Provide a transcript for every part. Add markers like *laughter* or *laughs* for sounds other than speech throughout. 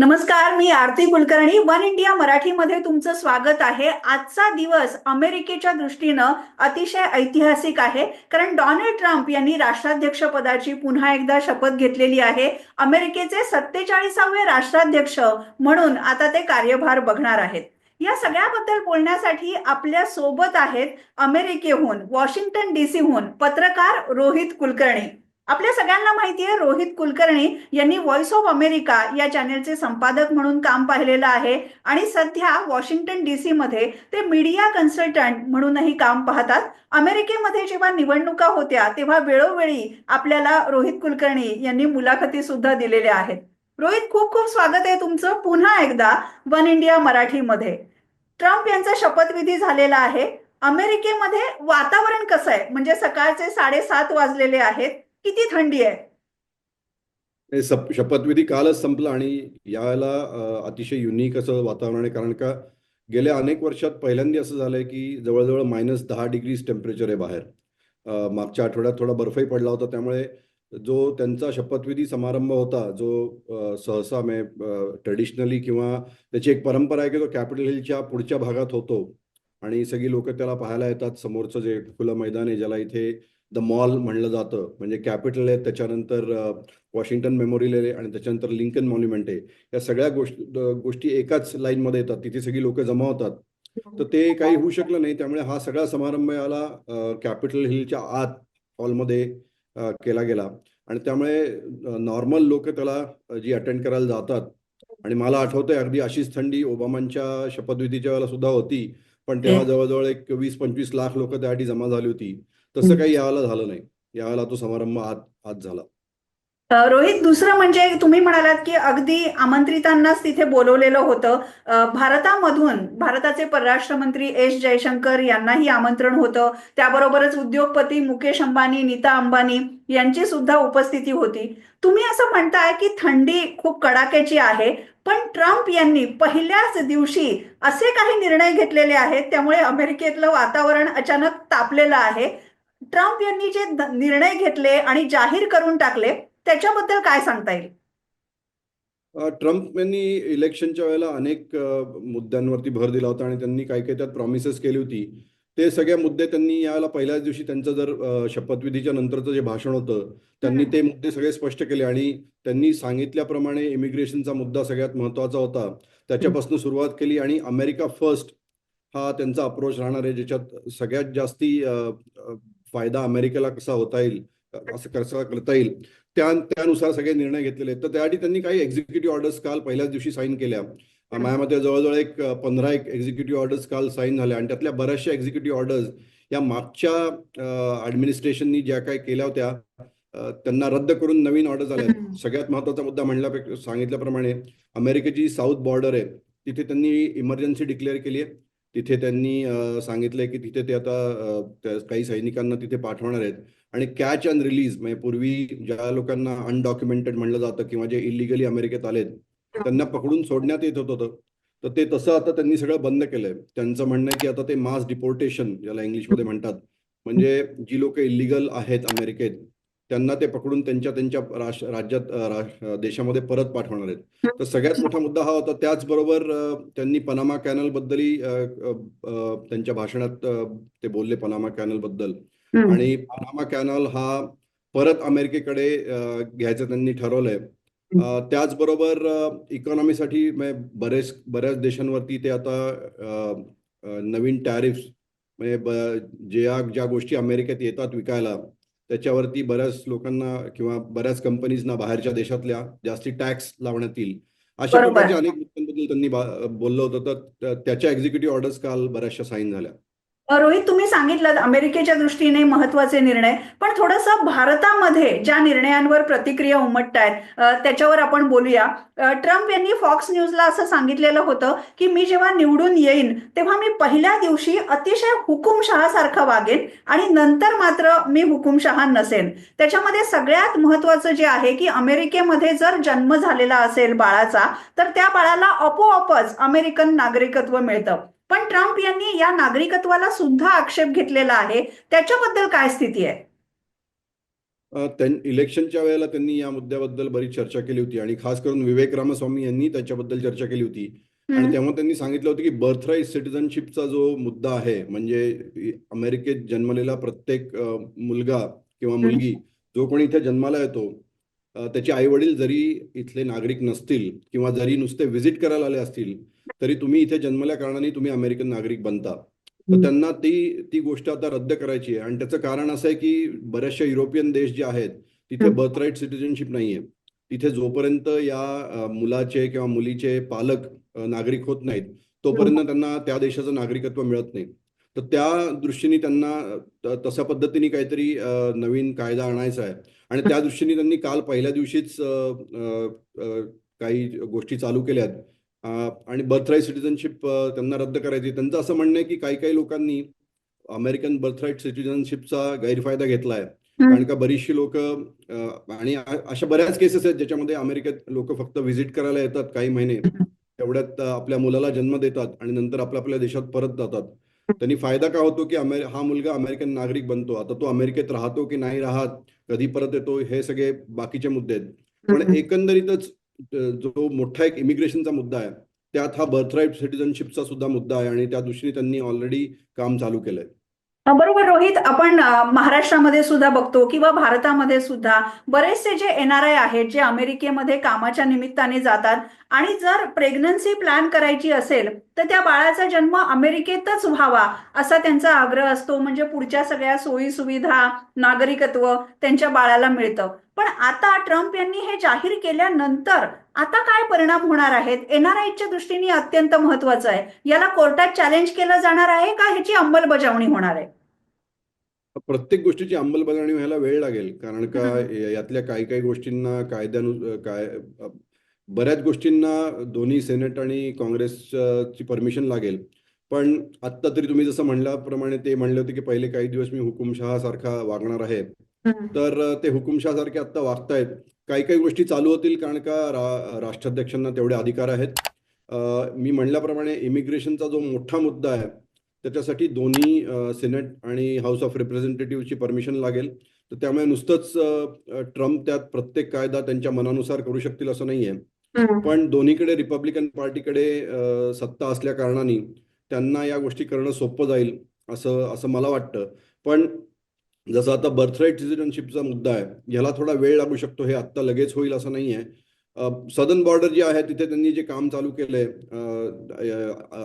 नमस्कार मी Aarti Kulkarni. One India मराठीमध्ये तुमचं स्वागत आहे. आजचा दिवस अमेरिकेच्या दृष्टीनं अतिशय ऐतिहासिक आहे. कारण डोनाल्ड ट्रम्प यांनी राष्ट्राध्यक्ष पदाची पुन्हा एकदा शपथ घेतलेली आहे. अमेरिकेचे सत्तेचाळीसावे राष्ट्राध्यक्ष म्हणून आता ते कार्यभार बघणार आहेत. या सगळ्याबद्दल बोलण्यासाठी आपल्यासोबत आहेत अमेरिकेहून वॉशिंग्टन डीसीहून पत्रकार रोहित कुलकर्णी. आपल्या सगळ्यांना माहिती आहे रोहित कुलकर्णी यांनी व्हॉइस ऑफ अमेरिका या चॅनेलचे संपादक म्हणून काम पाहिलेलं आहे आणि सध्या वॉशिंग्टन डीसी मध्ये ते मीडिया कन्सल्टंट म्हणूनही काम पाहतात. अमेरिकेमध्ये जेव्हा निवडणुका होत्या तेव्हा वेळोवेळी आपल्याला रोहित कुलकर्णी यांनी मुलाखती सुद्धा दिलेल्या आहेत. रोहित खूप खूप स्वागत आहे तुमचं. पुन्हा एकदा वन इंडिया मराठीमध्ये. ट्रम्प यांचा शपथविधी झालेला आहे. अमेरिकेमध्ये वातावरण कसं आहे? म्हणजे सकाळचे साडेसात वाजलेले आहेत. किती थंडी आहे? शपथविधी कालच संपला आणि याला अतिशय युनिक असं वातावरण आहे. कारण का गेल्या अनेक वर्षात पहिल्यांदा असं झालंय की जवळजवळ मायनस दहा डिग्रीज टेम्परेचर आहे बाहेर. मागच्या आठवड्यात थोडा बर्फही पडला होता. त्यामुळे जो त्यांचा शपथविधी समारंभ होता जो सहसा मे ट्रेडिशनली किंवा त्याची एक परंपरा आहे की तो कॅपिटल हिलच्या पुढच्या भागात होतो. आणि सगळी लोक त्याला पाहायला येतात. समोरचं जे खुलं मैदान आहे ज्याला इथे द मॉल म्हणलं जातं. म्हणजे कॅपिटल आहे त्याच्यानंतर वॉशिंग्टन मेमोरियल आहे आणि त्याच्यानंतर लिंकन मॉन्युमेंट आहे. या सगळ्या गोष्टी गोष्टी एकाच लाईनमध्ये येतात. तिथे सगळी लोक जमा होतात. तर ते काही होऊ शकलं नाही. त्यामुळे हा सगळा समारंभ याला कॅपिटल हिलच्या आत हॉलमध्ये केला गेला. आणि त्यामुळे नॉर्मल लोक त्याला जी अटेंड करायला जातात. आणि मला आठवतंय अगदी अशीच थंडी ओबामांच्या शपथविधीच्या वेळेला सुद्धा होती. पण तेव्हा जवळजवळ एक वीस पंचवीस लाख लोक त्यासाठी जमा झाली होती. तसं काही यावेळेला झालं नाही. यावेळेला तो समारंभ आत आत झाला. रोहित दुसरं म्हणजे तुम्ही म्हणालात की अगदी आमंत्रितांनाच तिथे बोलवलेलं होतं. भारतामधून भारताचे परराष्ट्र मंत्री एस जयशंकर यांनाही आमंत्रण होतं. त्याबरोबरच उद्योगपती मुकेश अंबानी नीता अंबानी यांची सुद्धा उपस्थिती होती. तुम्ही असं म्हणताय की थंडी खूप कडाक्याची आहे पण ट्रम्प यांनी पहिल्याच दिवशी असे काही निर्णय घेतलेले आहेत त्यामुळे अमेरिकेतलं वातावरण अचानक तापलेलं आहे. ट्रम्प यांनी जे निर्णय घेतले आणि जाहीर करून टाकले त्याच्याबद्दल काय सांगता येईल? ट्रम्प यांनी इलेक्शनच्या वेळेला अनेक मुद्द्यांवरती भर दिला होता आणि त्यांनी काही काही त्यात प्रॉमिसेस केली होती. ते सगळे मुद्दे त्यांनी यावेळेला पहिल्याच दिवशी त्यांचं जर शपथविधीच्या नंतरचं जे भाषण होतं त्यांनी. ते मुद्दे सगळे स्पष्ट केले आणि त्यांनी सांगितल्याप्रमाणे इमिग्रेशनचा मुद्दा सगळ्यात महत्त्वाचा होता. त्याच्यापासून सुरुवात केली आणि अमेरिका फर्स्ट हा त्यांचा अप्रोच राहणार आहे ज्याच्यात सगळ्यात जास्ती फायदा अमेरिकेला कसा होता येईल असं कसा करता येईल त्या त्यानुसार सगळे निर्णय घेतलेले आहेत. तर त्यासाठी त्यांनी काही एक्झिक्युटिव्ह ऑर्डर्स काल पहिल्याच दिवशी साईन केल्या. अ, माझ्या मते जवळजवळ एक पंधरा एक एक्झिक्युटिव्ह ऑर्डर्स काल साईन झाल्या. आणि त्यातल्या बऱ्याचशा एक्झिक्युटिव्ह ऑर्डर्स या मागच्या ऍडमिनिस्ट्रेशननी ज्या काही केल्या होत्या त्यांना रद्द करून नवीन ऑर्डर झाल्या. सगळ्यात महत्त्वाचा मुद्दा म्हणल्यापेक्षा सांगितल्याप्रमाणे अमेरिकेची साऊथ बॉर्डर आहे. तिथे त्यांनी इमर्जन्सी डिक्लेअर केली आहे. तिथे त्यांनी सांगितलंय की तिथे ते आता काही सैनिकांना तिथे पाठवणार आहेत. आणि कॅच अँड रिलीज म्हणजे पूर्वी ज्या लोकांना अनडॉक्युमेंटेड म्हणलं जातं किंवा जे इलिगली अमेरिकेत आलेत त्यांना पकडून सोडण्यात येत होतं तर ते तसं आता त्यांनी सगळं बंद केलंय. त्यांचं म्हणणं आहे की आता ते मास डिपोर्टेशन ज्याला इंग्लिशमध्ये म्हणतात म्हणजे जी लोक इलिगल आहेत अमेरिकेत त्यांना ते पकडून त्यांच्या त्यांच्या राज्यात देशामध्ये परत पाठवणार आहेत. तर सगळ्यात मोठा मुद्दा हा होता त्याचबरोबर त्यांनी पनामा कॅनल बद्दलही त्यांच्या भाषणात ते बोलले पनामा कॅनलबद्दल. आणि पनामा कॅनल हा परत अमेरिकेकडे घ्यायचं त्यांनी ठरवलंय. त्याचबरोबर इकॉनॉमीसाठी बरेच बऱ्याच देशांवरती ते आता नवीन टॅरिफ्स म्हणजे ज्या ज्या गोष्टी अमेरिकेत येतात विकायला त्याच्यावरती बऱ्याच लोकांना किंवा बऱ्याच कंपनीजना बाहेरच्या देशातल्या जास्ती टॅक्स लावण्यात येईल अशा. प्रकारच्या अनेक मुद्द्यांबद्दल त्यांनी बोललं होतं तर त्या- त्याच्या एक्झिक्युटिव्ह ऑर्डर्स काल बऱ्याचशा साईन झाल्या रोहित तुम्ही सांगितलं अमेरिकेच्या दृष्टीने महत्त्वाचे निर्णय पण थोडंसं भारतामध्ये ज्या निर्णयांवर प्रतिक्रिया उमटत आहेत त्याच्यावर आपण बोलूया. ट्रम्प यांनी फॉक्स न्यूजला असं सांगितलेलं होतं की मी जेव्हा निवडून येईन तेव्हा मी पहिल्या दिवशी अतिशय हुकुमशहासारखं वागेन आणि नंतर मात्र मी हुकुमशहा नसेन. त्याच्यामध्ये सगळ्यात महत्वाचं जे आहे की अमेरिकेमध्ये जर जन्म झालेला असेल बाळाचा तर त्या बाळाला आपोआपच अमेरिकन नागरिकत्व मिळतं. पण ट्रम्प यांनी या नागरिकत्वाला सुद्धा आक्षेप घेतलेला आहे. त्याच्याबद्दल काय स्थिती आहे? इलेक्शनच्या वेळेला त्यांनी या मुद्द्याबद्दल बरीच चर्चा केली होती आणि खास करून विवेक रामस्वामी यांनी त्याच्याबद्दल चर्चा केली होती. आणि. तेव्हा त्यांनी सांगितलं होतं की बर्थराईट सिटिझनशिपचा जो मुद्दा आहे म्हणजे अमेरिकेत जन्मलेला प्रत्येक मुलगा किंवा मुलगी जो कोणी इथे जन्माला येतो त्याचे आई वडील जरी इथले नागरिक नसतील किंवा जरी नुसते व्हिजिट करायला आले असतील तरी तुम्ही इथे जन्मल्या कारणाने तुम्ही अमेरिकन नागरिक बनता. तर त्यांना ती ती गोष्ट आता रद्द करायची आहे. आणि त्याचं कारण असं आहे की बऱ्याचशा युरोपियन देश जे आहेत तिथे. बर्थराईट सिटिझनशिप नाहीये. तिथे जोपर्यंत या मुलाचे किंवा मुलीचे पालक नागरिक होत नाहीत तोपर्यंत त्यांना त्या देशाचं नागरिकत्व मिळत नाही. तर त्या दृष्टीने त्यांना तशा पद्धतीने काहीतरी नवीन कायदा आणायचा आहे. आणि त्या दृष्टीने त्यांनी काल पहिल्या दिवशीच काही गोष्टी चालू केल्यात. आणि बर्थराईट सिटिझनशिप त्यांना रद्द करायची. त्यांचं असं म्हणणं आहे की काही काही लोकांनी अमेरिकन बर्थराईट सिटिझनशिपचा गैरफायदा घेतलाय. कारण का बरीचशी लोक आणि अशा बऱ्याच केसेस आहेत ज्याच्यामध्ये अमेरिकेत लोक फक्त व्हिजिट करायला येतात काही महिने. तेवढ्यात आपल्या मुलाला जन्म देतात आणि नंतर आपल्या आपल्या देशात परत जातात. त्यांनी फायदा का होतो की हा मुलगा अमेरिकन नागरिक बनतो. आता तो अमेरिकेत राहतो की नाही राहत कधी परत येतो हे सगळे बाकीचे मुद्दे आहेत. पण एकंदरीतच जो मोठा एक इमिग्रेशनचा मुद्दा आहे त्यात हा बर्थराईट सिटिझनशिपचा सुद्धा मुद्दा आहे आणि त्या दृष्टीने त्यांनी ऑलरेडी काम चालू केलंय. बरोबर रोहित आपण महाराष्ट्रामध्ये सुद्धा बघतो किंवा भारतामध्ये सुद्धा बरेचसे जे एनआरआय आहेत जे अमेरिकेमध्ये कामाच्या निमित्ताने जातात आणि जर प्रेग्नन्सी प्लॅन करायची असेल तर त्या बाळाचा जन्म अमेरिकेतच व्हावा असा त्यांचा आग्रह असतो. म्हणजे पुढच्या सगळ्या सोयी सुविधा नागरिकत्व त्यांच्या बाळाला मिळतं. पण आता ट्रम्प यांनी हे जाहीर केल्यानंतर आता काय परिणाम होणार आहेत? एनआरआयच्या दृष्टीने अत्यंत महत्वाचं आहे. याला कोर्टात चॅलेंज केलं जाणार आहे का ह्याची अंमलबजावणी होणार आहे? प्रत्येक गोष्टीची अंमलबजावणी व्हायला वेळ लागेल. कारण का यातल्या काही काही गोष्टींना कायद्यानु काय बऱ्याच गोष्टींना दोन्ही सेनेट आणि काँग्रेसची परमिशन लागेल. पण आत्ता तरी तुम्ही जसं म्हणल्याप्रमाणे ते म्हणले होते की पहिले काही दिवस मी हुकुमशहा सारखा वागणार आहे. तर ते हुकुमशहा सारखे आत्ता वागतायत काही काही गोष्टी चालू होतील कारण का रा राष्ट्राध्यक्षांना तेवढे अधिकार आहेत. मी म्हणल्याप्रमाणे इमिग्रेशनचा जो मोठा मुद्दा आहे त्याच्यासाठी दोन्ही सिनेट आणि हाऊस ऑफ रिप्रेझेंटेटिव्हची परमिशन लागेल. तर त्यामुळे नुसतंच ट्रम्प त्यात प्रत्येक कायदा त्यांच्या मनानुसार करू शकतील असं नाहीये. पण दोन्हीकडे रिपब्लिकन पार्टीकडे सत्ता असल्या कारणाने त्यांना या गोष्टी करणं सोपं जाईल असं असं मला वाटतं. पण जसं आता बर्थराईट सिटिझनशिपचा मुद्दा आहे याला थोडा वेळ लागू शकतो हे आत्ता लगेच होईल असं नाही आहे सदर्न बॉर्डर जी आहे तिथे त्यांनी जे काम चालू केलंय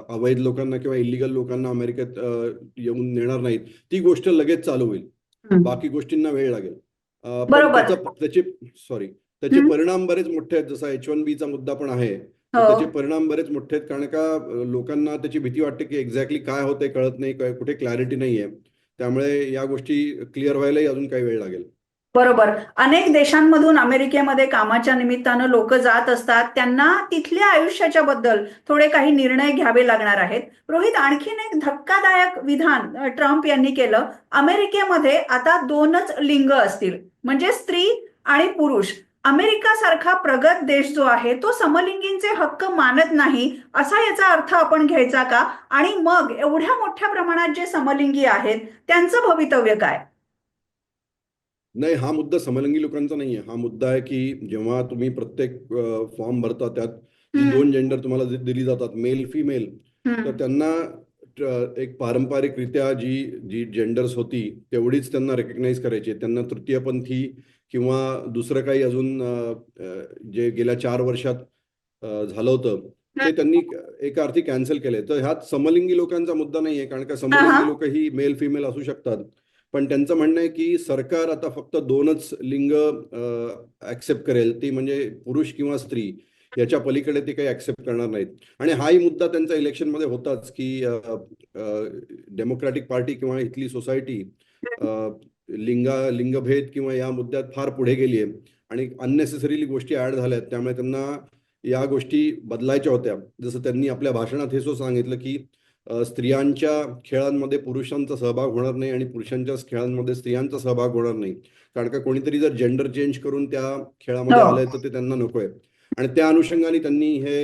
अवैध लोकांना किंवा इलिगल लोकांना अमेरिकेत येऊन नेणार नाहीत ती गोष्ट लगेच चालू होईल बाकी गोष्टींना वेळ लागेल. त्याचा सॉरी त्याचे. परिणाम बरेच मोठे आहेत जसा एच वन बीचा मुद्दा पण आहे हो. त्याचे परिणाम बरेच मोठे आहेत कारण का लोकांना त्याची भीती वाटते की एक्झॅक्टली काय होतंय कळत नाही कुठे क्लॅरिटी नाहीये त्यामुळे या गोष्टी क्लिअर व्हायलाही अजून काही वेळ लागेल. बरोबर. अनेक देशांमधून अमेरिकेमध्ये कामाच्या निमित्तानं लोक जात असतात. त्यांना तिथल्या आयुष्याच्या बद्दल थोडे काही निर्णय घ्यावे लागणार आहेत. रोहित आणखीन एक धक्कादायक विधान ट्रम्प यांनी केलं. अमेरिकेमध्ये आता दोनच लिंग असतील. म्हणजे स्त्री आणि पुरुष. अमेरिका सारखा प्रगत देश जो आहे तो समलिंगींचे हक्क मानत नाही असा याचा अर्थ आपण घ्यायचा का आणि मग एवढ्या मोठ्या प्रमाणात जे समलिंगी आहेत त्यांचं भवितव्य काय नाही हा मुद्दा समलिंगी लोकांचा नाहीये हा मुद्दा आहे की जेव्हा तुम्ही प्रत्येक फॉर्म भरता त्यात. दोन जेंडर तुम्हाला दिली जातात मेल फिमेल. तर त्यांना एक पारंपरिकरित्या जी जी जेंडर्स होती तेवढीच त्यांना रेकग्नाइज करायची आहे. त्यांना तृतीयपंथी किंवा दुसरं काही अजून जे गेल्या चार वर्षात झालं होतं ते त्यांनी एका अर्थी कॅन्सल केलंय. तर ह्यात समलिंगी लोकांचा मुद्दा नाहीये कारण का. समलिंगी लोक ही मेल फिमेल असू शकतात. पण त्यांचं म्हणणं आहे की सरकार आता फक्त दोनच लिंग ऍक्सेप्ट करेल. ती म्हणजे पुरुष किंवा स्त्री याच्या पलीकडे ते काही ऍक्सेप्ट करणार नाहीत. आणि हाही मुद्दा त्यांचा इलेक्शनमध्ये होताच की डेमोक्रॅटिक पार्टी किंवा इथली सोसायटी लिंगा लिंगभेद किंवा या मुद्द्यात फार पुढे गेली आहे आणि अननेसेसरीली गोष्टी ऍड झाल्यात. त्यामुळे त्यांना या गोष्टी बदलायच्या होत्या. जसं त्यांनी आपल्या भाषणात हे सो सांगितलं की स्त्रियांच्या खेळांमध्ये पुरुषांचा सहभाग होणार नाही आणि पुरुषांच्या खेळांमध्ये स्त्रियांचा सहभाग होणार नाही. कारण का कोणीतरी जर जेंडर चेंज करून त्या खेळामध्ये हो. आलंय तर ते त्यांना नकोय. आणि त्या अनुषंगाने त्यांनी हे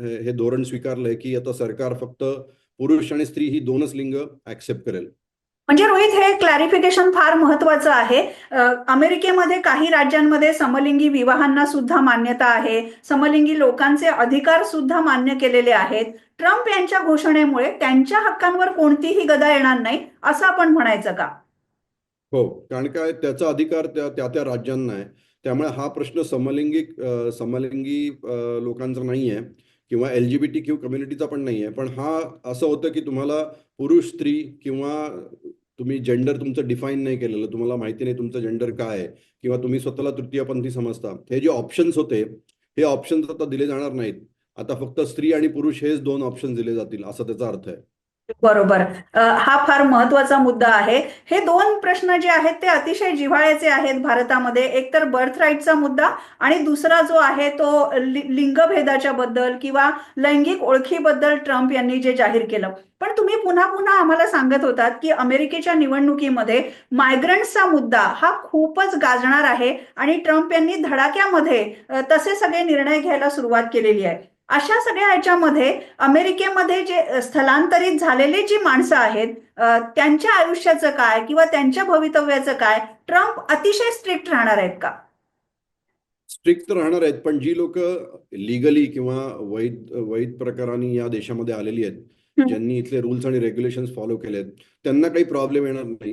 हे हे धोरण स्वीकारलंय की आता सरकार फक्त पुरुष आणि स्त्री ही दोनच लिंग ऍक्सेप्ट करेल. म्हणजे रोहित हे क्लॅरिफिकेशन फार महत्वाचं आहे. अमेरिकेमध्ये काही राज्यांमध्ये समलिंगी विवाहांना सुद्धा मान्यता आहे. समलिंगी लोकांचे अधिकार सुद्धा मान्य केलेले आहेत. ट्रम्प यांच्या घोषणेमुळे त्यांच्या हक्कांवर कोणतीही गदा येणार नाही असं आपण म्हणायचं का? हो कारण काय त्याचा अधिकार त्या त्या त्या राज्यांना आहे. त्यामुळे हा प्रश्न समलिंगी समलिंगी लोकांचा नाही आहे किंवा L G B T Q कम्युनिटीचा पण नाही आहे पण हा असं होतं की तुम्हाला पुरुष स्त्री किंवा तुम्ही जेंडर तुमचं डिफाईन नाही केलेलं तुम्हाला माहिती नाही तुमचं जेंडर काय आहे किंवा तुम्ही स्वतःला तृतीयपंथी समजता. हे जे ऑप्शन्स होते हे ऑप्शन्स आता दिले जाणार नाहीत. आता फक्त स्त्री आणि पुरुष हेच दोन ऑप्शन दिले जातील असा त्याचा अर्थ आहे. बरोबर. हा फार महत्त्वाचा मुद्दा आहे. हे दोन प्रश्न जे आहेत ते अतिशय जिव्हाळ्याचे आहेत भारतामध्ये. एक तर बर्थ राईटचा मुद्दा आणि दुसरा जो आहे तो लिंगभेदाच्या बद्दल किंवा लैंगिक ओळखीबद्दल ट्रम्प यांनी जे जाहीर केलं. पण तुम्ही पुन्हा पुन्हा आम्हाला सांगत होतात की अमेरिकेच्या निवडणुकीमध्ये मायग्रंट्सचा मुद्दा हा खूपच गाजणार आहे आणि ट्रम्प यांनी धडाक्यामध्ये तसे सगळे निर्णय घ्यायला सुरुवात केलेली आहे. अशा सगळ्या ह्याच्यामध्ये अमेरिकेमध्ये जे स्थलांतरित झालेली जी माणसं आहेत त्यांच्या आयुष्याचं काय किंवा त्यांच्या भवितव्याचं काय ट्रम्प अतिशय स्ट्रिक्ट राहणार आहेत का स्ट्रिक्ट राहणार आहेत पण जी लोक लिगली किंवा वैध वैध प्रकाराने या देशामध्ये आलेली आहेत. ज्यांनी इथले रूल्स आणि रेग्युलेशन्स फॉलो केलेत त्यांना काही प्रॉब्लेम येणार नाही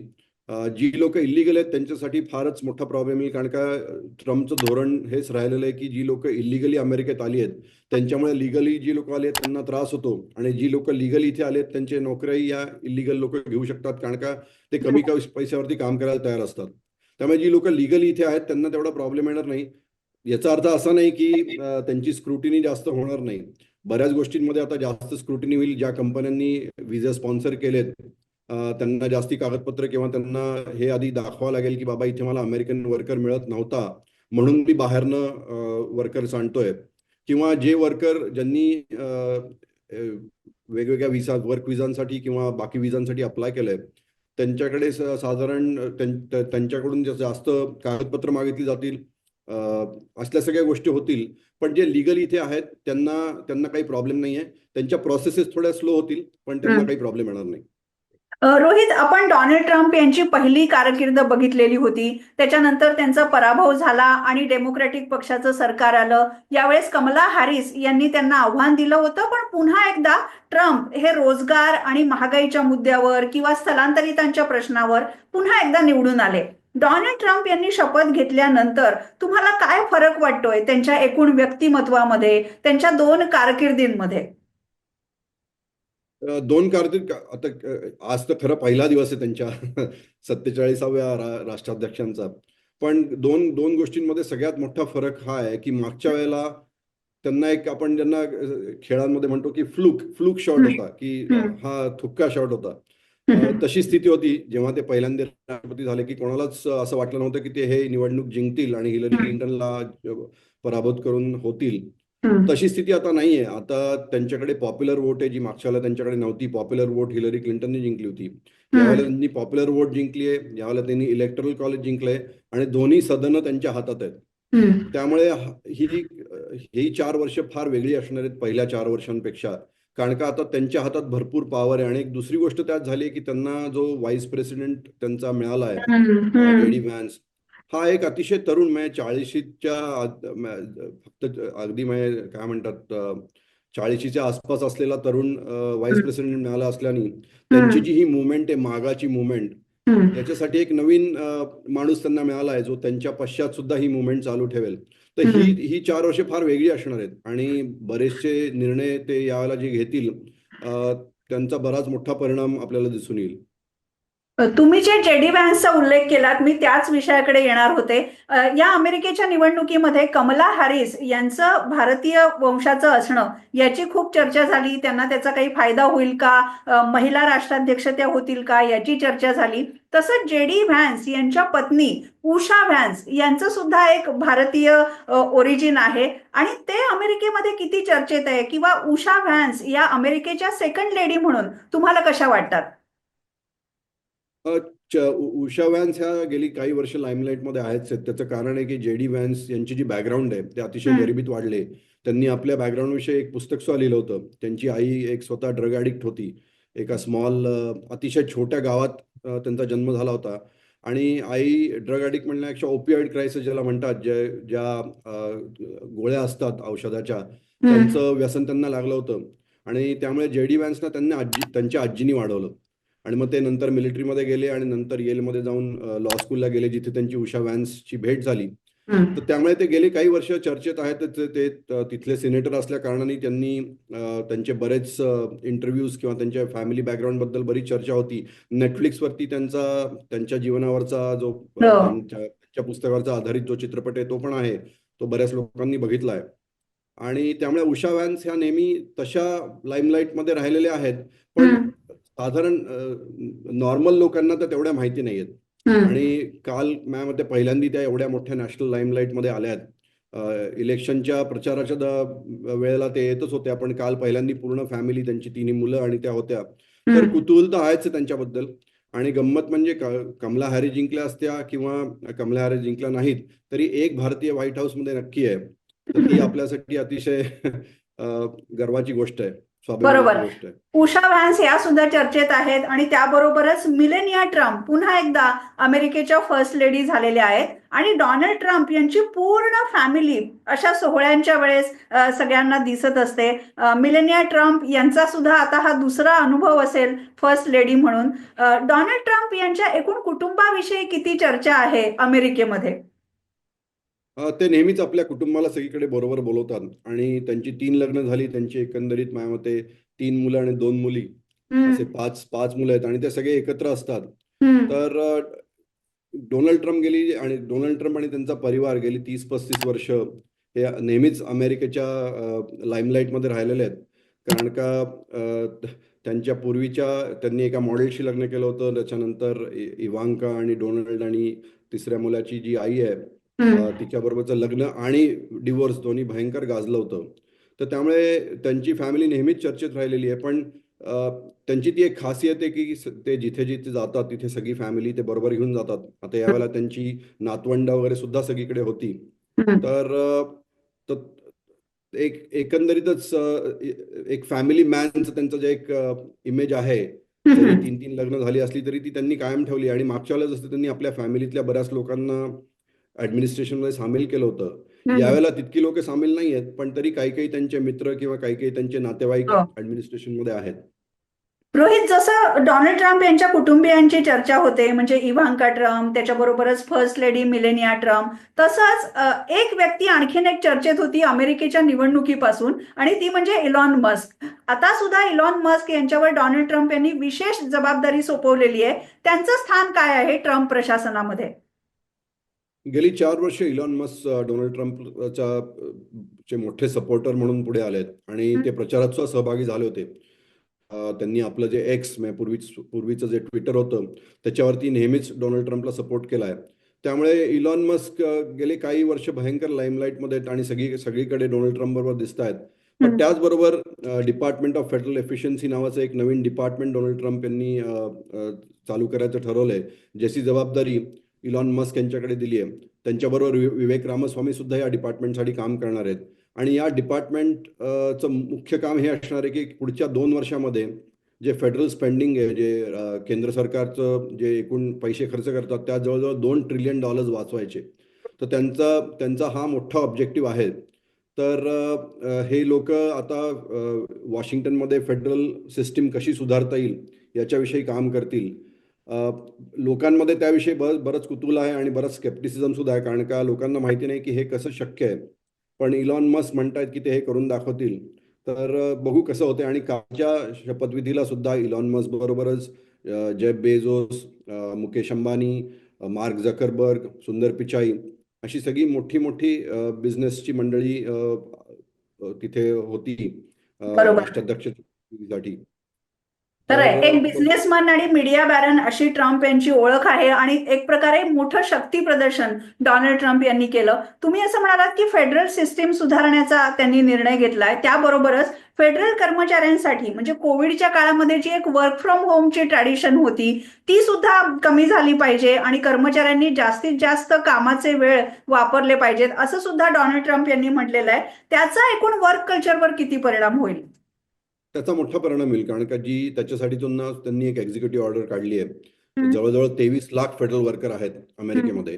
जी लोक इलिगल आहेत त्यांच्यासाठी फारच मोठा प्रॉब्लेम येईल कारण का ट्रम्पचं धोरण हेच राहिलेलं आहे की जी लोक इलिगली अमेरिकेत आली आहेत त्यांच्यामुळे लिगली जी लोक आली आहेत त्यांना त्रास होतो. आणि जी लोक लिगली इथे आले आहेत त्यांचे नोकऱ्याही या इलिगल लोक घेऊ शकतात. कारण का ते कमी क- पैशावरती काम करायला तयार असतात. त्यामुळे जी लोक लिगली इथे आहेत त्यांना तेवढा प्रॉब्लेम येणार नाही. याचा अर्थ असा नाही की त्यांची स्क्रुटिनी जास्त होणार नाही. बऱ्याच गोष्टींमध्ये आता जास्त स्क्रुटिनी होईल. ज्या कंपन्यांनी विजा स्पॉन्सर केलेत त्यांना जास्ती कागदपत्र किंवा त्यांना हे आधी दाखवावं लागेल की बाबा इथे मला अमेरिकन वर्कर मिळत नव्हता. म्हणून मी बाहेरनं वर्कर्स आणतोय. किंवा जे वर्कर ज्यांनी वेगवेगळ्या विसा वर्क विजांसाठी किंवा बाकी विजांसाठी अप्लाय केलंय त्यांच्याकडे साधारण त्यां- त्या- त्यांच्याकडून जास्त कागदपत्र मागितली जातील असल्या सगळ्या गोष्टी होतील. पण जे लिगल इथे आहेत त्यांना त्यांना काही प्रॉब्लेम नाही आहे त्यांच्या प्रोसेसेस थोड्या स्लो होतील पण त्यांना. काही प्रॉब्लेम येणार नाही. रोहित आपण डोनाल्ड ट्रम्प यांची पहिली कारकीर्द बघितलेली होती. त्याच्यानंतर त्यांचा पराभव झाला आणि डेमोक्रॅटिक पक्षाचं सरकार आलं. यावेळेस कमला हॅरिस यांनी त्यांना आव्हान दिलं होतं पण पुन्हा एकदा ट्रम्प हे रोजगार आणि महागाईच्या मुद्द्यावर किंवा स्थलांतरितांच्या प्रश्नावर पुन्हा एकदा निवडून आले. डोनाल्ड ट्रम्प यांनी शपथ घेतल्यानंतर तुम्हाला काय फरक वाटतोय त्यांच्या एकूण व्यक्तिमत्वामध्ये त्यांच्या दोन कारकिर्दींमध्ये? दोन कारकीर्द आता आज तर खरं पहिला दिवस आहे त्यांच्या *laughs* सत्तेचाळीसाव्या रा, राष्ट्राध्यक्षांचा पण दोन दोन गोष्टींमध्ये सगळ्यात मोठा फरक हा आहे की मागच्या वेळेला त्यांना एक आपण ज्यांना खेळांमध्ये म्हणतो की फ्लूक फ्लूक शॉट. होता की. हा थुक्का शॉट होता तशी स्थिती होती जेव्हा ते पहिल्यांदा राष्ट्रपती झाले की कोणालाच असं वाटलं नव्हतं की ते हे निवडणूक जिंकतील आणि हिलरी. क्लिंटनला पराभूत करून होतील. तशी स्थिती आता नाहीये. आता त्यांच्याकडे पॉप्युलर वोट आहे जी मागच्या वेळेला त्यांच्याकडे नव्हती. पॉप्युलर वोट हिलरी क्लिंटननी जिंकली होती. यावेळेला त्यांनी पॉप्युलर वोट जिंकली आहे यावेळेला त्यांनी इलेक्टरल कॉलेज जिंकलंय आणि दोन्ही सदनं त्यांच्या हातात आहेत. त्यामुळे ह- ही ही चार वर्ष फार वेगळी असणार आहेत पहिल्या चार वर्षांपेक्षा. कारण का आता त्यांच्या हातात भरपूर पॉवर आहे. आणि एक दुसरी गोष्ट त्यात झाली आहे की त्यांना जो व्हाईस प्रेसिडेंट त्यांचा मिळाला आहे व्हॅन्स हा एक अतिशय तरुण म्हणजे चाळीशीच्या फक्त अगदी म्हणजे काय म्हणतात चाळीशीच्या आसपास असलेला तरुण व्हाईस प्रेसिडेंट मिळाला असल्याने त्यांची जी ही मुवमेंट आहे मागाची मुवमेंट हम्म. याच्यासाठी एक नवीन माणूस त्यांना मिळाला आहे जो त्यांच्या पश्चात सुद्धा ही मुवमेंट चालू ठेवेल. तर ही ही चार वर्षे फार वेगळी असणार आहेत आणि बरेचसे निर्णय ते यावेळेला जे घेतील त्यांचा बराच मोठा परिणाम आपल्याला दिसून येईल. तुम्ही जे जेडी व्हॅन्सचा उल्लेख केलात मी त्याच विषयाकडे येणार होते. या अमेरिकेच्या निवडणुकीमध्ये कमला हॅरिस यांचं भारतीय वंशाचं असणं याची खूप चर्चा झाली. त्यांना त्याचा काही फायदा होईल का? महिला राष्ट्राध्यक्ष त्या होतील का? याची चर्चा झाली. तसंच जेडी व्हॅन्स यांच्या पत्नी उषा व्हॅन्स यांचं सुद्धा एक भारतीय ओरिजिन आहे. आणि ते अमेरिकेमध्ये किती चर्चेत आहे? किंवा उषा व्हॅन्स या अमेरिकेच्या सेकंड लेडी म्हणून तुम्हाला कशा वाटतात? उषा व्हॅन्स ह्या गेली काही वर्ष लाईमलाईटमध्ये आहेच आहेत. त्याचं कारण आहे की जे डी व्हॅन्स यांची जी बॅकग्राऊंड आहे ते अतिशय. गरिबीत वाढले. त्यांनी आपल्या बॅकग्राऊंड विषयी एक पुस्तक सुद्धा लिहिलं होतं. त्यांची आई एक स्वतः ड्रग ॲडिक्ट होती. एका स्मॉल अतिशय छोट्या गावात त्यांचा जन्म झाला होता. आणि आई ड्रग ॲडिक्ट म्हणण्यापेक्षा ओपिओइड क्रायसिस ज्याला म्हणतात जे ज्या अ, गोळ्या असतात औषधाच्या. त्यांचं व्यसन त्यांना लागलं होतं. आणि त्यामुळे जे डी व्हॅन्सना त्यांना आजी त्यांच्या आजीनी वाढवलं. आणि मग ते नंतर मिलिटरीमध्ये गेले आणि नंतर येलमध्ये जाऊन लॉ स्कूलला गेले जिथे त्यांची उषा व्हॅन्सची भेट झाली. तर त्यामुळे ते गेले काही वर्ष चर्चेत आहेत ते- तिथले सिनेटर असल्या कारणाने त्यांनी त्यांचे बरेच इंटरव्ह्यूज किंवा त्यांच्या फॅमिली बॅकग्राऊंडबद्दल बरीच चर्चा होती नेटफ्लिक्सवरती त्यांचा त्यांच्या जीवनावरचा जो हो. त्यांच्या पुस्तकावरचा आधारित जो चित्रपट आहे तो पण आहे तो बऱ्याच लोकांनी बघितला आहे आणि त्यामुळे उषा व्हॅन्स ह्या नेहमी तशा लाईमलाईटमध्ये राहिलेल्या आहेत पण. साधारण नॉर्मल लोकांना तर तेवढ्या माहिती नाही आहेत हम्म. आणि काल माझ्या मते पहिल्यांदी त्या एवढ्या मोठ्या नॅशनल लाईमलाईटमध्ये आल्यात. इलेक्शनच्या प्रचाराच्या वेळेला ते येतच होत्या पण काल पहिल्यांदी पूर्ण फॅमिली त्यांची तिन्ही मुलं आणि त्या होत्या. तर. कुतूहल तर आहेच आहे त्यांच्याबद्दल. आणि गंमत म्हणजे कमला हॅरिस जिंकल्या असत्या किंवा कमला हॅरिस जिंकल्या नाहीत तरी एक भारतीय व्हाईट हाऊसमध्ये नक्की आहे. तर ती *laughs* आपल्यासाठी अतिशय गर्वाची गोष्ट आहे. बरोबर. उषा व्हॅन्स या सुद्धा चर्चेत आहेत आणि त्याबरोबरच मिलेनिया ट्रम्प पुन्हा एकदा अमेरिकेच्या फर्स्ट लेडी झालेल्या आहेत आणि डोनाल्ड ट्रम्प यांची पूर्ण फॅमिली अशा सोहळ्यांच्या वेळेस सगळ्यांना दिसत असते. मिलेनिया ट्रम्प यांचा सुद्धा आता हा दुसरा अनुभव असेल फर्स्ट लेडी म्हणून. डोनाल्ड ट्रम्प यांच्या एकूण कुटुंबाविषयी किती चर्चा आहे अमेरिकेमध्ये? ते नेहमीच आपल्या कुटुंबाला सगळीकडे बरोबर बोलवतात. आणि त्यांची तीन लग्न झाली त्यांची एकंदरीत माझ्या मते तीन मुलं आणि दोन मुली. असे पाच पाच मुलं आहेत आणि ते सगळे एकत्र असतात. तर डोनाल्ड ट्रम्प गेली आणि डोनाल्ड ट्रम्प आणि त्यांचा परिवार गेली तीस पस्तीस वर्ष हे नेहमीच अमेरिकेच्या लाईमलाईटमध्ये राहिलेले आहेत. कारण का त्यांच्या पूर्वीच्या त्यांनी एका मॉडेलशी लग्न केलं होतं. त्याच्यानंतर इवांका आणि डोनाल्ड आणि तिसऱ्या मुलाची जी आई आहे तिच्याबरोबरचं लग्न आणि डिवोर्स दोन्ही भयंकर गाजलं होतं. तर त्यामुळे त्यांची फॅमिली नेहमीच चर्चेत राहिलेली आहे. पण त्यांची ती एक खासियत आहे की ते जिथे जिथे जातात तिथे सगळी फॅमिली ते बरोबर घेऊन जातात. आता यावेळेला त्यांची नातवंड वगैरे सुद्धा सगळीकडे होती. तर एक एकंदरीतच एक फॅमिली मॅनचं त्यांचं जे एक इमेज आहे. तीन तीन लग्न झाली असली तरी ती त्यांनी कायम ठेवली आणि मागच्या वेळेला जसं त्यांनी आपल्या फॅमिलीतल्या बऱ्याच लोकांना ऍडमिनिस्ट्रेशनमध्ये सामील केलं होतं. यावेळेला तितकी लोक सामील नाही आहेत पण तरी काही काही त्यांचे मित्र किंवा काही काही त्यांचे नातेवाईक हो. ऍडमिनिस्ट्रेशनमध्ये आहेत. रोहित जसं डोनाल्ड ट्रम्प यांच्या कुटुंबियांची चर्चा होते म्हणजे इव्हांका ट्रम्प त्याच्याबरोबरच फर्स्ट लेडी मिलेनिया ट्रम्प तसंच एक व्यक्ती आणखीन एक चर्चेत होती अमेरिकेच्या निवडणुकीपासून आणि ती म्हणजे इलॉन मस्क आता सुद्धा इलॉन मस्क यांच्यावर डोनाल्ड ट्रम्प यांनी विशेष जबाबदारी सोपवलेली आहे. त्यांचं स्थान काय आहे ट्रम्प प्रशासनामध्ये? गेली चार वर्ष इलॉन मस्क अ, डोनाल्ड ट्रम्पच्या चे मोठे सपोर्टर म्हणून पुढे आलेत आणि ते प्रचारात सुद्धा सहभागी झाले होते. त्यांनी आपलं जे एक्स म्हणजे पूर्वी पूर्वीचं जे ट्विटर होतं त्याच्यावरती नेहमीच डोनाल्ड ट्रम्पला सपोर्ट केला आहे त्यामुळे इलॉन मस्क गेले काही वर्ष भयंकर लाईमलाईटमध्ये आहेत आणि सगळी सगळीकडे डोनाल्ड ट्रम्प बरोबर दिसत आहेत. पण. त्याचबरोबर डिपार्टमेंट ऑफ फेडरल एफिशियन्सी नावाचं एक नवीन डिपार्टमेंट डोनाल्ड ट्रम्प यांनी चालू करायचं ठरवलंय. ज्याची जबाबदारी इलॉन मस्क यांच्याकडे दिली आहे. त्यांच्याबरोबर वि- विवेक रामस्वामी सुद्धा या डिपार्टमेंटसाठी काम करणार आहेत. आणि या डिपार्टमेंटचं मुख्य काम हे असणार आहे की पुढच्या दोन वर्षामध्ये जे फेडरल स्पेंडिंग आहे जे केंद्र सरकारचं जे एकूण पैसे खर्च करतात त्या जवळजवळ दोन ट्रिलियन डॉलर्स वाचवायचे. तर त्यांचा त्यांचा हा मोठा ऑब्जेक्टिव्ह आहे. तर हे लोक आता वॉशिंग्टनमध्ये फेडरल सिस्टीम कशी सुधारता येईल याच्याविषयी काम करतील. लोकांमध्ये त्याविषयी बरंच बरंच कुतूहल आहे आणि बरंच स्केप्टिसिझम सुद्धा आहे. कारण का लोकांना माहिती नाही की हे कसं शक्य आहे. पण इलॉन मस्क म्हणतायत की ते हे करून दाखवतील. तर बघू कसं होते आणि कालच्या शपथविधीला सुद्धा इलॉन मस्क बरोबरच Jeff Bezos Mukesh Ambani Mark Zuckerberg Sundar Pichai अशी सगळी मोठी मोठी बिझनेसची मंडळी तिथे होती. राष्ट्राध्यक्षसाठी तर तर, एक बिझनेसमन आणि मीडिया बॅरन अशी ट्रम्प यांची ओळख आहे आणि एक प्रकारे मोठं शक्ती प्रदर्शन डोनाल्ड ट्रम्प यांनी केलं. तुम्ही असं म्हणालात की फेडरल सिस्टीम सुधारण्याचा त्यांनी निर्णय घेतलाय. त्याबरोबरच फेडरल कर्मचाऱ्यांसाठी म्हणजे कोविडच्या काळामध्ये जी एक वर्क फ्रॉम होमची ट्रॅडिशन होती ती सुद्धा कमी झाली पाहिजे आणि कर्मचाऱ्यांनी जास्तीत जास्त कामाचे वेळ वापरले पाहिजेत असं सुद्धा डोनाल्ड ट्रम्प यांनी म्हटलेलं आहे. त्याचा एकूण वर्क कल्चरवर किती परिणाम होईल? त्याचा मोठा परिणाम होईल कारण का जी त्याच्यासाठी त्यांना त्यांनी एक एक्झिक्युटिव्ह ऑर्डर काढली आहे. जवळजवळ तेवीस लाख फेडरल वर्कर आहेत अमेरिकेमध्ये.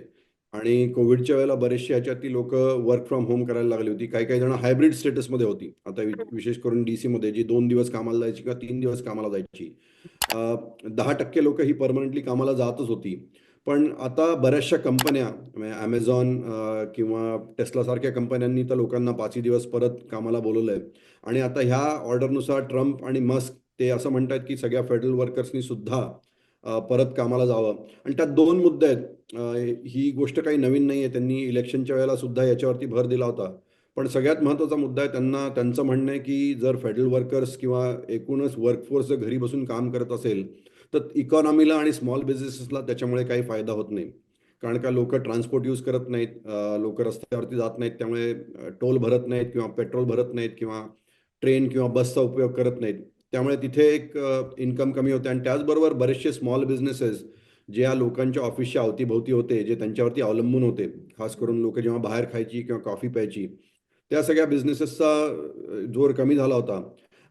आणि कोविडच्या वेळेला बरेचसे ह्याच्यात लोक वर्क फ्रॉम होम करायला लागली होती. काही काही जण हायब्रिड स्टेटसमध्ये होती. आता विशेष करून डीसी मध्ये जी दोन दिवस कामाला जायची किंवा तीन दिवस कामाला जायची. दहा टक्के लोक ही परमनंटली कामाला जातच होती. पण आता बऱ्याचशा कंपन्या म्हणजे ॲमेझॉन किंवा टेस्ला सारख्या कंपन्यांनी तर लोकांना पाचही दिवस परत कामाला बोलवलंय. आणि आता ह्या ऑर्डरनुसार ट्रम्प आणि मस्क ते असं म्हणतात की सगळ्या फेडरल वर्कर्सनी सुद्धा परत कामाला जावं. आणि त्यात दोन मुद्दे आहेत. ही गोष्ट काही नवीन नाही आहे त्यांनी इलेक्शनच्या वेळेला सुद्धा याच्यावरती भर दिला होता. पण सगळ्यात महत्त्वाचा मुद्दा आहे त्यांना त्यांचं म्हणणं आहे की जर फेडरल वर्कर्स किंवा एकूणच वर्कफोर्स जर घरी बसून काम करत असेल तर इकॉनॉमीला आणि स्मॉल बिझनेसेसला त्याच्यामुळे काही फायदा होत नाही. कारण का लोक ट्रान्सपोर्ट यूज करत नाहीत. लोक रस्त्यावरती जात नाहीत. त्यामुळे टोल भरत नाहीत किंवा पेट्रोल भरत नाहीत किंवा ट्रेन किंवा बसचा उपयोग करत नाहीत. त्यामुळे तिथे एक इन्कम कमी होते आणि त्याचबरोबर बरेचसे स्मॉल बिझनेसेस जे या लोकांच्या ऑफिसच्या अवतीभोवती होते जे त्यांच्यावरती अवलंबून होते. खास करून लोक जेव्हा बाहेर खायची किंवा कॉफी प्यायची त्या सगळ्या बिझनेसेसचा जोर कमी झाला होता.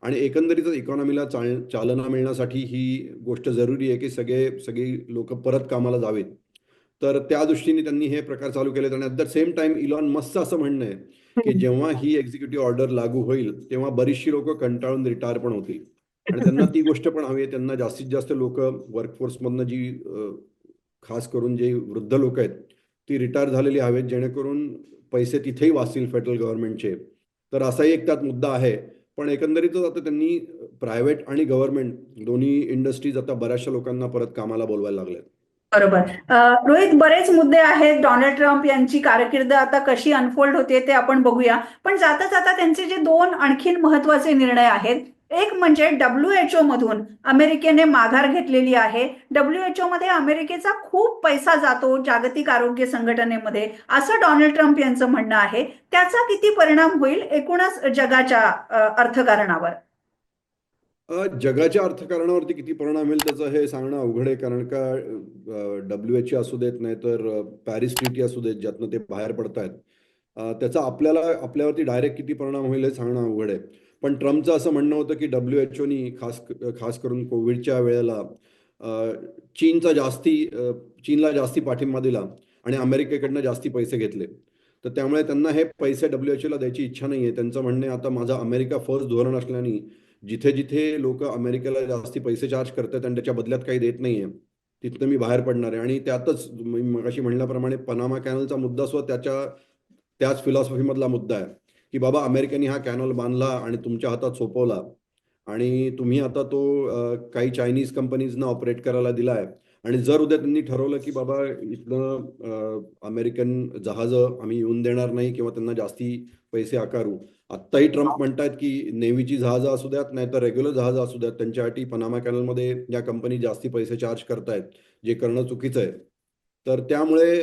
आणि एकंदरीतच इकॉनॉमीला चाल चालना मिळण्यासाठी ही गोष्ट जरुरी आहे की सगळे सगळी लोक परत कामाला जावेत. तर त्या दृष्टीने त्यांनी हे प्रकार चालू केलेत आणि at the same time Elon मस्कचं असं म्हणणं आहे की *laughs* जेव्हा ही एक्झिक्युटिव्ह ऑर्डर लागू होईल तेव्हा बरीचशी लोक कंटाळून रिटायर पण होतील. आणि त्यांना ती गोष्ट पण हवी आहे त्यांना जास्तीत जास्त लोक वर्कफोर्समधनं जी अ, खास करून जे वृद्ध लोक आहेत ती रिटायर झालेली हवेत जेणेकरून पैसे तिथेही वाचतील फेडरल गव्हर्नमेंटचे तर असाही एक त्यात मुद्दा आहे. पण एकंदरीतच आता त्यांनी प्रायव्हेट आणि गव्हर्नमेंट दोन्ही इंडस्ट्रीज आता बऱ्याचशा लोकांना परत कामाला बोलवायला लागल्यात बरोबर. रोहित बरेच मुद्दे आहेत. डोनाल्ड ट्रम्प यांची कारकीर्द आता कशी अनफोल्ड होते ते आपण बघूया. पण जाता जाता त्यांचे जे दोन आणखीन महत्त्वाचे निर्णय आहेत एक म्हणजे डब्ल्यूएचओ मधून अमेरिकेने माघार घेतलेली आहे. डब्ल्यूएचओ मध्ये अमेरिकेचा खूप पैसा जातो जागतिक आरोग्य संघटनेमध्ये असं डोनाल्ड ट्रम्प यांचं म्हणणं आहे. त्याचा किती परिणाम होईल एकूणच जगाच्या अर्थकारणावर? जगाच्या अर्थकारणावरती किती परिणाम होईल त्याचं हे सांगणं अवघड आहे. कारण का डब्ल्यू एच असू देत नाही तर पॅरिस ट्रीटी असू देत ज्यातनं ते बाहेर पडतायत. आहेत त्याचा आपल्याला आपल्यावरती डायरेक्ट किती परिणाम होईल हे सांगणं अवघड आहे. पण ट्रम्पचं असं म्हणणं होतं की डब्ल्यू एच ओनी खास खास करून कोविडच्या वेळेला चीनचा जास्ती चीनला जास्ती पाठिंबा दिला आणि अमेरिकेकडनं जास्ती पैसे घेतले. तर त्यामुळे त्यांना हे पैसे डब्ल्यू एच ओला द्यायची इच्छा नाही आहे त्यांचं म्हणणं आता माझा अमेरिका फर्स्ट धोरण असल्याने जिथे जिथे लोक अमेरिकेला जास्ती पैसे चार्ज करतात आणि त्याच्या बदल्यात काही देत नाहीये तिथनं मी बाहेर पडणार आहे. आणि त्यातच मी मगाशी म्हणल्याप्रमाणे पनामा कॅनलचा मुद्दा सुद्धा त्याच्या त्याच फिलॉसॉफीमधला मुद्दा आहे. की बाबा अमेरिकेने हा कॅनल बांधला आणि तुमच्या हातात सोपवला आणि तुम्ही आता तो काही चायनीज कंपनीजना ऑपरेट करायला दिला आहे आणि जर उद्या त्यांनी ठरवलं की बाबा इथनं अमेरिकन जहाजं आम्ही येऊन देणार नाही किंवा त्यांना जास्ती पैसे आकारू आत्ताही ट्रम्प म्हणतात की नेव्हीची जहाजं असू द्यात नाही तर रेग्युलर जहाजं असू द्यात त्यांच्यासाठी पनामा कॅनलमध्ये या कंपनी जास्ती पैसे चार्ज करतायत जे करणं चुकीचं आहे. तर त्यामुळे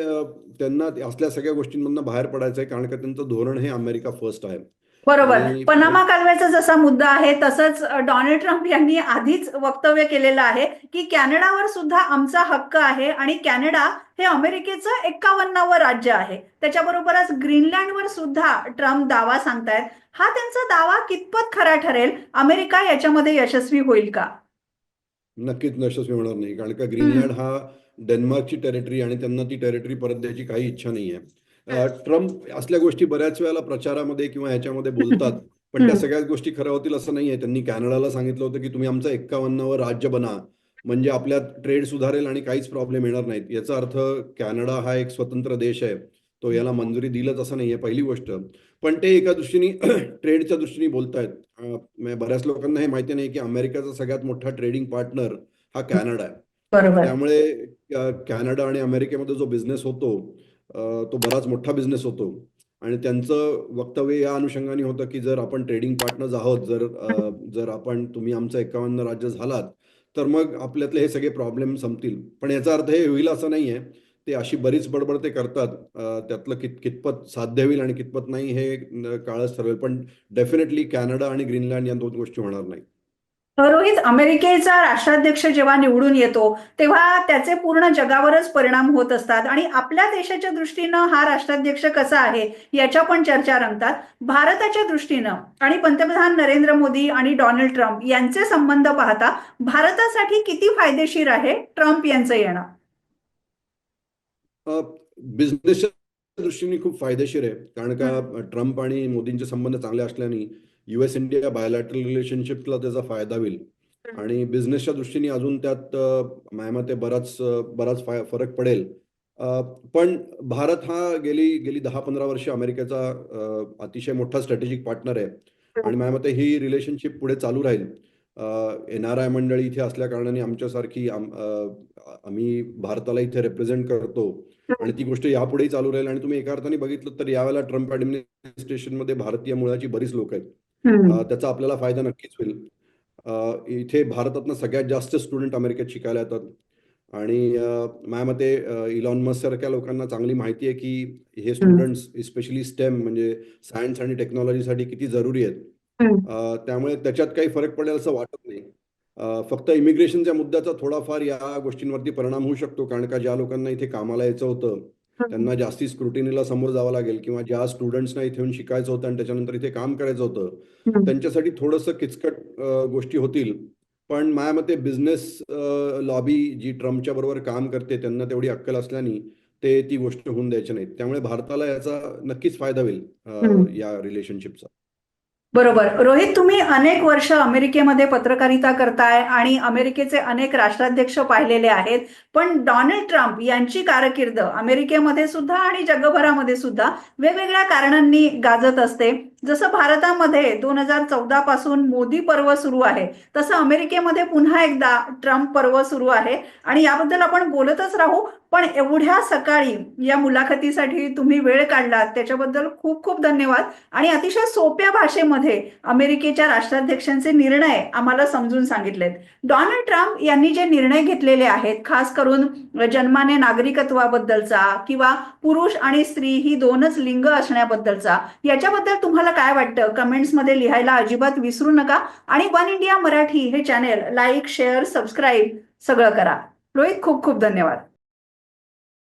त्यांना असल्या सगळ्या गोष्टींमधनं बाहेर पडायचं आहे कारण का त्यांचं धोरण हे अमेरिका फर्स्ट आहे. बरोबर. पनामा कालव्याचा जसा मुद्दा आहे तसंच डोनाल्ड ट्रम्प यांनी आधीच वक्तव्य केलेलं आहे की कॅनडावर सुद्धा आमचा हक्क आहे आणि कॅनडा हे अमेरिकेचं एक्कावन्नावं राज्य आहे. त्याच्याबरोबरच ग्रीनलँडवर सुद्धा ट्रम्प दावा सांगतायत. हा त्यांचा दावा कितपत खरा ठरेल? अमेरिका याच्यामध्ये यशस्वी होईल का? नक्कीच यशस्वी होणार नाही. कारण का ग्रीनलँड हा डेन्मार्कची टेरिटरी आणि त्यांना ती टेरिटरी परत द्यायची काही इच्छा नाही आहे ट्रम्प असल्या गोष्टी बऱ्याच वेळेला प्रचारामध्ये किंवा ह्याच्यामध्ये बोलतात पण त्या. सगळ्याच गोष्टी खऱ्या होतील असं नाहीये. त्यांनी कॅनडाला सांगितलं होतं की तुम्ही आमचं एक्कावन्नावं राज्य बना म्हणजे आपल्यात ट्रेड सुधारेल आणि काहीच प्रॉब्लेम येणार नाहीत. याचा अर्थ कॅनडा हा एक स्वतंत्र देश आहे. तो याला मंजुरी दिलंच असं नाहीये पहिली गोष्ट. पण ते एका दृष्टीने *clears throat* ट्रेडच्या दृष्टीने बोलतायत. बऱ्याच लोकांना हे माहिती नाही की अमेरिकेचा सगळ्यात मोठा ट्रेडिंग पार्टनर हा कॅनडा आहे. त्यामुळे कॅनडा आणि अमेरिकेमध्ये जो बिझनेस होतो तो बराच मोठा बिझनेस होतो. आणि त्यांचं वक्तव्य या अनुषंगाने होतं की जर आपण ट्रेडिंग पार्टनर्स आहोत जर जर आपण तुम्ही आमचं एकावन्न राज्य झालात तर मग आपल्यातले हे सगळे प्रॉब्लेम संपतील. पण याचा अर्थ हे होईल असं नाही आहे ते अशी बरीच बडबड ते करतात. त्यातलं कित कितपत साध्य होईल आणि कितपत नाही हे काळच ठरवेल. पण डेफिनेटली कॅनडा आणि ग्रीनलँड या दोन गोष्टी होणार नाही रोहित अमेरिकेचा राष्ट्राध्यक्ष जेव्हा निवडून येतो तेव्हा त्याचे पूर्ण जगावरच परिणाम होत असतात. आणि आपल्या देशाच्या दृष्टीनं हा राष्ट्राध्यक्ष कसा आहे याच्या पण चर्चा रंगतात. भारताच्या दृष्टीनं आणि पंतप्रधान नरेंद्र मोदी आणि डोनाल्ड ट्रम्प यांचे संबंध पाहता भारतासाठी किती फायदेशीर आहे ट्रम्प यांचं येणं? बिझनेसच्या दृष्टीने खूप फायदेशीर आहे. कारण का ट्रम्प आणि मोदींचे संबंध चांगले असल्याने युएस इंडिया बायोलॅटरल रिलेशनशिपला त्याचा फायदा होईल. आणि बिझनेसच्या दृष्टीने अजून त्यात अ, माझ्या मते बराच बराच फरक पडेल. पण भारत हा गेली गेली दहा पंधरा वर्ष अमेरिकेचा अतिशय मोठा स्ट्रॅटेजिक पार्टनर आहे. आणि माझ्या मते ही रिलेशनशिप पुढे चालू राहील. एन आर आय मंडळी इथे असल्या कारणाने आमच्यासारखी आम्ही भारताला इथे रिप्रेझेंट करतो. आणि ती गोष्ट यापुढेही चालू राहील. आणि तुम्ही एका अर्थाने बघितलं तर यावेळेला ट्रम्प ॲडमिनिस्ट्रेशनमध्ये भारतीय मुळाची बरीच लोक आहेत. हम्म. त्याचा आपल्याला फायदा नक्कीच होईल. अ, इथे भारतातनं सगळ्यात जास्त स्टुडंट अमेरिकेत शिकायला येतात. आणि अ, माझ्या मते अ, इलॉन मस्क सारख्या लोकांना चांगली माहिती आहे की हे स्टुडंट्स स्पेशली स्टेम म्हणजे सायन्स आणि टेक्नॉलॉजीसाठी किती जरुरी आहेत. हम्म. अ, त्यामुळे त्याच्यात काही फरक पडेल असं वाटत नाही. अ, फक्त इमिग्रेशनच्या मुद्द्याचा थोडाफार या गोष्टींवरती परिणाम होऊ शकतो. कारण का ज्या लोकांना इथे कामाला यायचं होतं त्यांना जास्ती स्क्रुटिनीला समोर जावं लागेल किंवा ज्या स्टुडंट्सना इथे येऊन शिकायचं होतं आणि त्याच्यानंतर इथे काम करायचं होतं. त्यांच्यासाठी थोडंसं किचकट गोष्टी होतील पण माझ्या मते बिझनेस लॉबी जी ट्रम्पच्या बरोबर काम करते त्यांना तेवढी अक्कल असल्याने ते ती गोष्ट होऊन द्यायची नाहीत त्यामुळे भारताला याचा नक्कीच फायदा होईल. या रिलेशनशिपचा बरोबर. रोहित तुम्ही अनेक वर्ष अमेरिकेमध्ये पत्रकारिता करताय आणि अमेरिकेचे अनेक राष्ट्राध्यक्ष पाहिलेले आहेत. पण डोनाल्ड ट्रम्प यांची कारकीर्द अमेरिकेमध्ये सुद्धा आणि जगभरामध्ये सुद्धा वेगवेगळ्या कारणांनी गाजत असते. जसं भारतामध्ये दोन हजार चौदा पासून मोदी पर्व सुरू आहे तसं अमेरिकेमध्ये पुन्हा एकदा ट्रम्प पर्व सुरू आहे. आणि याबद्दल आपण बोलतच राहू पण एवढ्या सकाळी या मुलाखतीसाठी तुम्ही वेळ काढलात त्याच्याबद्दल खूप खूप धन्यवाद. आणि अतिशय सोप्या भाषेमध्ये अमेरिकेच्या राष्ट्राध्यक्षांचे निर्णय आम्हाला समजून सांगितलेत. डोनाल्ड ट्रम्प यांनी जे निर्णय घेतलेले आहेत खास करून जन्माने नागरिकत्वाबद्दलचा किंवा पुरुष आणि स्त्री ही दोनच लिंग असण्याबद्दलचा याच्याबद्दल तुम्हाला तुम्हाला काय वाटतं? कमेंट्समध्ये लिहायला अजिबात विसरू नका. आणि वन इंडिया मराठी हे चॅनेल लाईक शेअर सबस्क्राईब सगळं करा. रोहित खूप खूप धन्यवाद.